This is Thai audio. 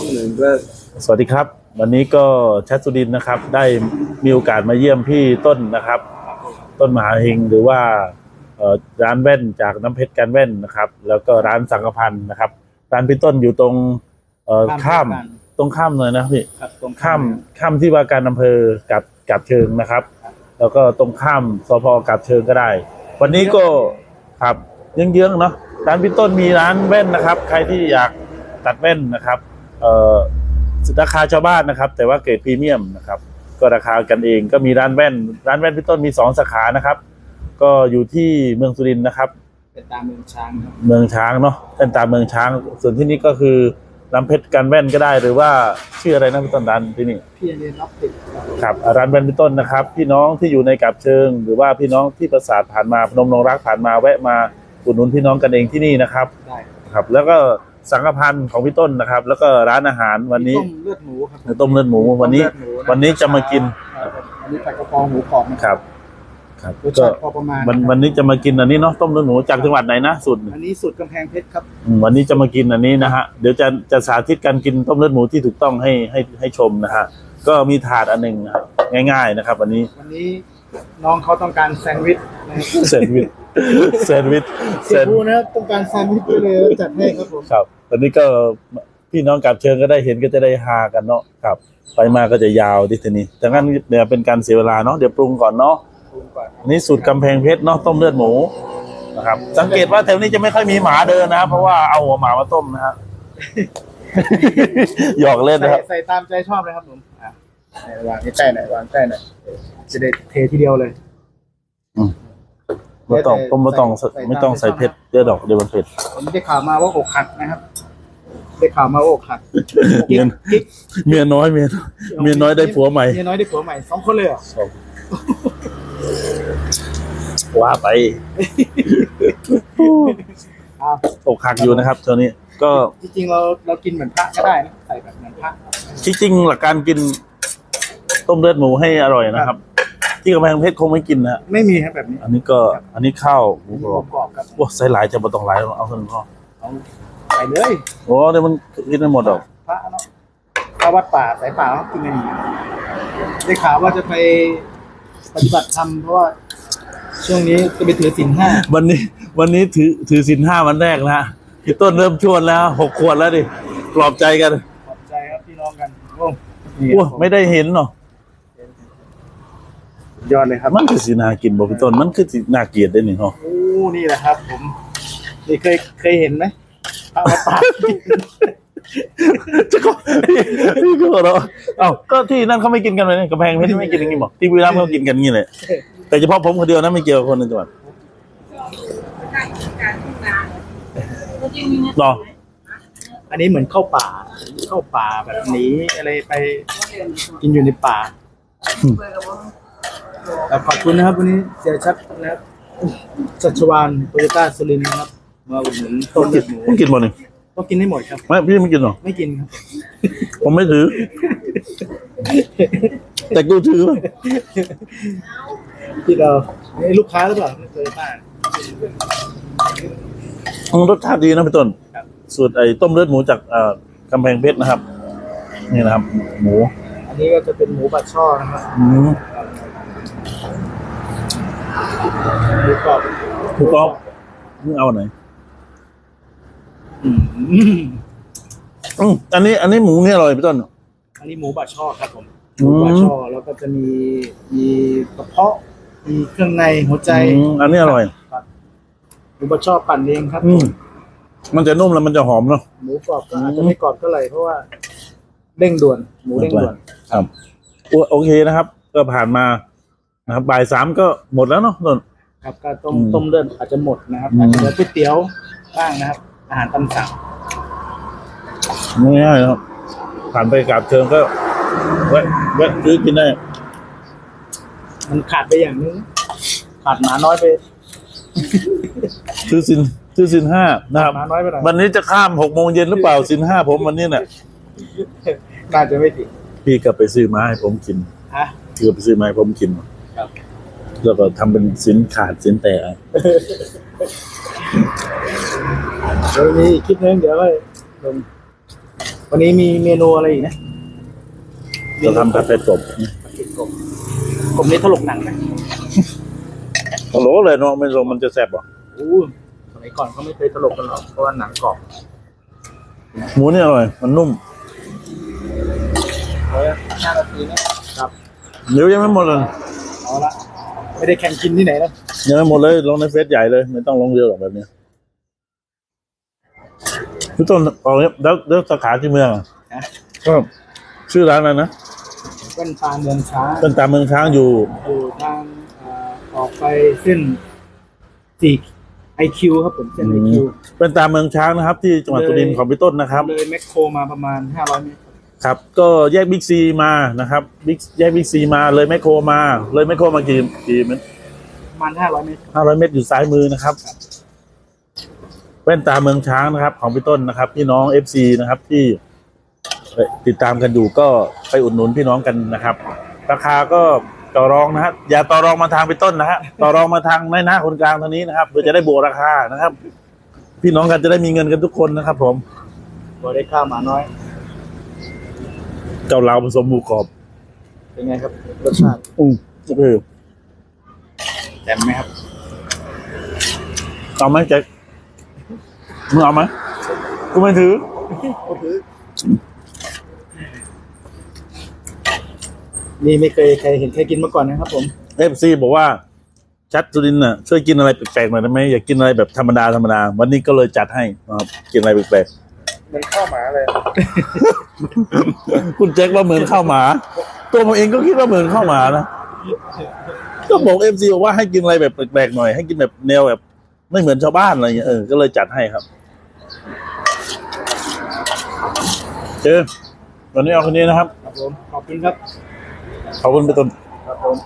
องหนึ่งก็สวัสดีครับ วันนี้ก็ชัดสุดินทร์นะครับ ได้มีโอกาสมาเยี่ยมพี่ต้นนะครับ ต้นมหาเฮงหรือว่าเอ่อร้านแว่นจากน้ำเพชรการแว่นนะครับ แล้วก็ร้านสังกพันธ์นะครับ ร้านพี่ต้นอยู่ตรงเอ่อข้ามตรงข้ามเลยนะพี่ครับตรงข้ามข้ามที่ว่าการอำเภอกับกับเชิงนะครับ แล้วก็ตรงข้ามสพกับเชิงก็ได้ วันนี้ก็ครับเยื้องๆเนาะร้านพี่ต้นมีร้านแว่นนะครับ ใครที่อยากตัดแว่นนะครับเอ่อ ราคาชาวบ้านนะครับ แต่ว่าเกรดพรีเมียมนะครับ ก็ราคากันเองก็มีร้านแว่น ร้านแว่นพี่ต้นมีสองสาขานะครับ ก็อยู่ที่เมืองสุรินทร์นะครับเป็นตามเมืองช้างครับเมืองช้างเนาะเป็นตามเมืองช้าง ส่วนที่นี่ก็คือน้ำเพชรกันแว่นก็ได้หรือว่าชื่ออะไรนะพี่ต้นร้านที่นี่พี่เรียนรับติดครับครับร้านแว่นพี่ต้นนะครับ พี่น้องที่อยู่ในกับเชิง หรือว่าพี่น้องที่ประสาทผ่านมาพนมนงรักผ่านมาแวะมาอุดหนุนพี่น้องกันเองที่นี่นะครับ ได้ครับแล้วก็ สังฆพันธ์ของพี่ต้นนะครับ แล้วก็ร้านอาหารวันนี้ต้มเลือดหมูครับต้มเลือดหมูวันนี้ ต้มเลือดหมูวันนี้จะมากิน ครับอันนี้ผัดกระเพราหมูกรอบนะครับ ครับรสก็ชาติพอประมาณวันวันนี้จะมากินอันนี้เนาะต้มเลือดหมูจากจังหวัดไหนนะสุดอันนี้สูตรกำแพงเพชรครับอืมวันนี้จะมากินอันนี้นะฮะเดี๋ยวจะจะสาธิตการกินต้มเลือดหมูที่ถูกต้องให้ให้ให้ชมนะฮะก็มีถาดอันหนึ่งนะครับง่าย ๆนะครับ วันนี้วันนี้น้องเขาต้องการแซนด์วิชนะครับแซนด์วิช แซนด์วิชแซเสียนด์บูนะครับต้องการแซนด์วิชก็เลยจัดให้ครับผม ครับ ตอนนี้ก็พี่น้องกับเชิญก็ได้เห็นก็จะได้ฮากันเนาะครับ ไปมาก็จะยาวดิทีนี้แต่งั้นเดี๋ยวเป็นการเสียเวลาเนาะเดี๋ยวปรุงก่อนเนาะปรุงก่อนอันนี้สูตรกำแพงเพชรเนาะต้มเลือดหมูนะครับ สังเกตว่าแถวนี้จะไม่ค่อยมีหมาเดินนะ เพราะว่าเอาหัวหมามาต้มนะฮะ หยอกเล่นใส่นะครับ ใส่ตามใจชอบเลยครับผมอะไหนวางใกล้ๆหน่อยวางใกล้หน่อยจะได้เททีเดียวเลย ไม่ต้องต้มไม่ต้องไม่ต้องใส่เผ็ดเดี๋ยวดอกเดี๋ยวมันเผ็ดผมได้ข่าวมาว่าอกหักนะครับ ได้ข่าวมาว่าอกหักเมียกิ๊กเมียน้อยเมียน้อยเมียน้อยได้ผัวใหม่เมียน้อยได้ผัวใหม่สองคนเลยเหรอว่าไปอ่าอกหักอยู่นะครับตอนนี้ก็จริงๆเราเรากินเหมือนพระก็ได้นะใส่แบบเหมือนพระที่จริงหลักการกินต้มเลือดหมูให้อร่อยนะครับ ที่กำแพงเพชรคงไม่กินนะไม่มีครับแบบนี้อันนี้ก็อันนี้ข้าวหมูกรอบกรอบครับว้าใส่หลายจะบ่ต้องหลายหรอกเอาเท่านั้นพอเอาใส่เลยโอ้เดี๋ยวมันกินไม่หมดหรอกพระเนาะถ้าวัดป่าสายป่าเขากินกันอย่างนี้ได้ข่าวว่าจะไปปฏิบัติธรรมเพราะว่าช่วงนี้จะไปถือศีลห้าวันนี้ วันนี้ถือถือสินห้าวันแรกนะฮะพี่ต้นเริ่มชวนแล้วหกขวดแล้วดิปลอบใจกันขอบใจครับพี่น้องกันโอ้นี่โอ้ครับผมไม่ได้เห็นเนาะ ยอดเลยครับ มันคือสินากินบ่พี่ต้น มันคือสิน่าเกลียดได้นี่เนาะโอ้ นี่แหละครับ ผม นี่เคยเคยเห็นไหมพระวัดป่าจะก็นี่ก็เนาะเอ้าก็ที่นั่นเขาไม่กินกันเลยนี่กำแพงเพชรไม่กินอย่างนี้บอกที่บุรีรัมย์เขากินกันอย่างนี้เลยแต่เฉพาะผมคนเดียวนะไม่เกี่ยวกับคนในจังหวัดเนาะอันนี้เหมือนเข้าป่า เข้าป่าแบบหนีอะไรไปกินอยู่ในป่าแต่ ขอบคุณนะครับวันนี้เสียชัดนะครับชัชวานโตโยต้าสุรินทร์นะครับ มาอุดหนุนต้นเลือดหมูต้องกินบ่นี่ต้องกินให้หมดครับ ไม่พี่ไม่กินหรอ ไม่กินครับ ผมไม่ถือ แต่กูถือว่ะที่เราไอ้ลูกค้าหรือเปล่าโตโยต้าอืมรสชาติดีนะพี่ต้นครับสูตรไอ้ต้มเลือดหมูจากเอ่อกำแพงเพชรนะครับ นี่นะครับ หมู อันนี้ก็จะเป็นหมูบาช่อนะครับ อืมหมูกรอบหมูกรอบมึงเอาอันไหนอืมอืมอันนี้อันนี้หมูนี่อร่อยพี่ต้น อันนี้หมูบาช่อครับผมหอืมูมบาช่อแล้วก็จะมีมีกระเพาะ มีเครื่องในหัวใจอืมอันนี้อร่อยครับหมูบาช่อปั่นเองครับอืมมันจะนุ่มแล้วมันจะหอมเนาะ หมูกรอบก็อาจจะไม่กรอบเท่าไหร่เพราะว่าเด้งด่วน หมูเด้งด่วน ครับโอโอเคนะครับ ก็ผ่านมา นะครับบ่ายสามก็หมดแล้วเนาะต้นครับก็ต้มอืมต้มเลือดอาจจะหมดนะครับอืม อาจจะเหลือก๋วยเตี๋ยวบ้างนะครับ อาหารตามสั่งง่ายๆนะครับผ่านไปกราบเชิญก็แวะแวะซื้อกินได้มันขาดไปอย่างนึงขาดหมาน้อยไปซื้อสินซื้อสินห้านะครับ หมาน้อยไปหน่อยวันนี้จะข้ามหกโมงเย็นหรือเปล่าสินห้าผมวันนี้เนี่ยน่าจะไม่ถึงพี่ก็ไปซื้อมาให้ผมกินฮะ พี่ก็ไปซื้อมาให้ผมกิน ครับ แล้วก็ทำเป็นสินขาดสินแตกเดี๋ยวมีอีกคลิปนึงเดี๋ยวก็ลงวันนี้มีเมนูอะไรอีกนะจะทำผัดเผ็ดกบติดกบกบนี้ถลกหนังนะโอ้โหเลยเนาะไม่ลงมันจะแซ่บอะโอ้สมัยก่อนเขาไม่เคยถลกกันหรอกเพราะว่าหนังกรอบหมูนี่อร่อยมันนุ่มเออห้านาทีนะครับเดี๋ยวยังไม่หมดเลยเอาละ ไม่ได้แข่งกินที่ไหนแล้วยังไม่หมดเลยลงในเฟซใหญ่เลย ไม่ต้องลงเยอะหรอกแบบเนี้ยพี่ต้นเอาเนี่ยแล้วแล้วสาขาที่เมืองอะนะก็ชื่อร้านอะไรนะแว่นตาเมืองช้างเป็นตามเมืองช้างอยู่ อยู่ทางเอ่อออกไปเส้นจีไอคิวครับผมเส้นไอคิวเป็นตามเมืองช้างนะครับ ที่จังหวัดสุรินทร์ของพี่ต้นนะครับ เลยแมคโครมาประมาณห้าร้อยเมตร ครับก็แยกบิ๊กซีมานะครับบิ๊กแยกบิ๊กซีมาเลยแมคโครมา เลยแมคโครมากี่กี่เมตรประมาณห้าร้อยเมตรห้าร้อยเมตรอยู่ซ้ายมือนะครับ แว่นตาเมืองช้างนะครับ ของพี่ต้นนะครับ พี่น้องเอฟซีนะครับที่ติดตามกันอยู่ก็ไปอุดหนุนพี่น้องกันนะครับ ราคาก็ต่อรองนะครับอย่าต่อรองมาทางพี่ต้นนะฮะต่อรองมาทางในหน้าคนกลางเท่านี้นะครับเพื่อจะได้บวกราคานะครับ พี่น้องกันจะได้มีเงินกันทุกคนนะครับ ผมพอได้ข้าวหมาน้อย เกาเหลาผสมหมูกรอบเป็นไงครับรสชาติอืมโอเคแจ่มไหมครับเอาไหมแจ็คมึงเอาไหมกูไม่ถือก็คือนี่ไม่เคยใครเห็นใครกินมาก่อนนะครับ ผม เอฟซีบอกว่าชัดจุรินทร์น่ะช่วยกินอะไรแปลกๆหน่อยได้ไหมอยากกินอะไรแบบธรรมดาธรรมดาวันนี้ก็เลยจัดให้นะครับกินอะไรแปลก มันข้าวหมาเลยๆคุณแจ็คว่าเหมือนข้าวหมา ตัวผมเองก็คิดว่าเหมือนข้าวหมานะก็บอกเอฟซีบอกว่าให้กินอะไรแบบแปลกๆหน่อย ให้กินแบบแนวแบบ ไม่เหมือนชาวบ้านอะไรอย่างเงี้ยเออก็เลยจัดให้ครับเจอวันนี้เอาคนนี้นะครับ ครับผม ขอบคุณครับ ขอบคุณไปต้นครับผม